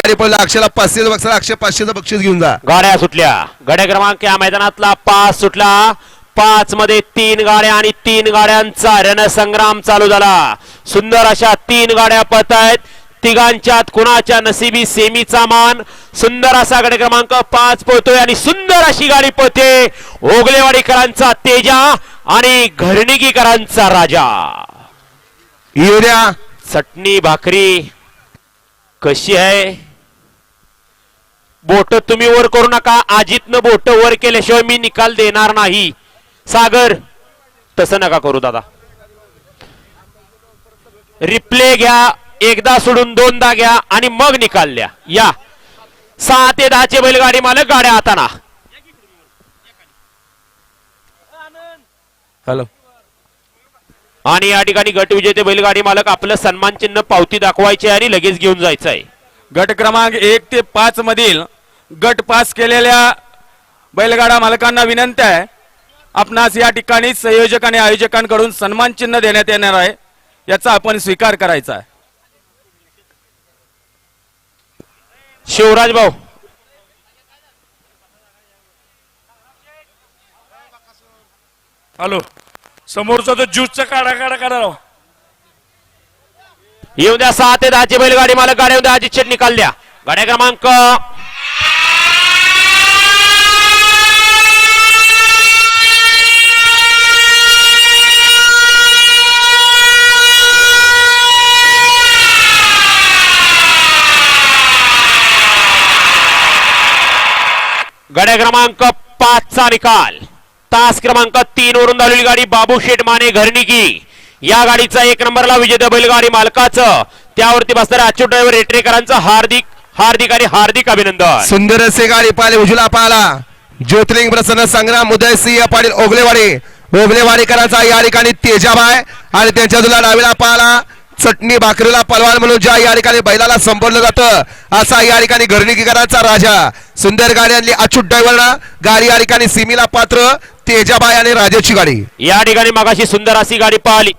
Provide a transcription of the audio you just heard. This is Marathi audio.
गाडी पडला अक्षयला पाचशे बक्षीस अक्षय पाचशेचं बक्षीस घेऊन जा. गाड्या सुटल्या. गाड्या क्रमांक या मैदानातला पाच सुटला. पाच मध्ये तीन गाड्या आणि तीन गाड्यांचा रणसंग्राम चालू झाला. सुंदर अशा तीन गाड्या पत आहेत. तिघांच्यात कुणाच्या नशिबी सेमीचा मान? सुंदर असा गाडी क्रमांक पाच पोहतोय आणि सुंदर अशी गाडी पोहते ओगलेवाडीकरांचा तेजा आणि घरणिकीकरांचा राजा. येऊ द्या. चटणी भाकरी कशी आहे? बोट तुम्ही वर करू नका. आजीतनं बोट वर केल्याशिवाय मी निकाल देणार नाही. सागर तसं नका करू दादा. रिप्ले घ्या एकदा सोडून दोनदा घ्या आणि मग निकाल द्या. या. सहा ते दहाचे बैलगाडी मालक गाड्या हाताना. हॅलो. आणि या ठिकाणी गट विजेते बैलगाडी मालक आपलं सन्मान चिन्ह पावती दाखवायचे आणि लगेच घेऊन जायचं आहे गट क्रमांक एक ते पाच मधील गट पास केलेल्या बैलगाडा मालकांना विनंती आहे. आपणास या ठिकाणी संयोजक आणि आयोजकांकडून सन्मान चिन्ह देण्यात येणार आहे. याचा आपण स्वीकार करायचा आहे. शिवराज भाऊ हॅलो. समोरचा तो ज्यूसचा काढा काढा काढा राव. येऊ द्या सहा ते दहाची बैलगाडी मालक गाड्या येऊ द्या अजित शेट निकाल द्या. गाड्या क्रमांक गड्या क्रमांक पाच चा निकाल. तास क्रमांक तीन वरून धावलेली गाडी बाबू शेठ माने घरणिकी या गाडीचा एक नंबरला विजेता बैलगाडी मालकाचं. त्यावरती बसणाऱ्या अच्युत ड्रायव्हर रेटरेकरांचं हार्दिक हार्दिक आणि हार्दिक अभिनंदन. सुंदर असे गाडी पाहिले उजला पाहिला ज्योतिर्लिंग प्रसन्न संग्राम उदय सिंह पाटील ओगलेवाडी. ओगलेवाडीकरांचा या ठिकाणी तेजाबाय आणि त्यांच्या जुला डावीला पाहिला चटणी भाकरीला पलवान म्हणून ज्या या ठिकाणी बैलाला संबोधलं जातं असा या ठिकाणी घरणीकरांचा राजा. सुंदर गाडी आणली अच्युत ड्रायव्हरना गाडी या ठिकाणी सिमीला पात्र तेजाबाई आणि राजाची गाडी. या ठिकाणी मागाशी सुंदर अशी गाडी पाहिली.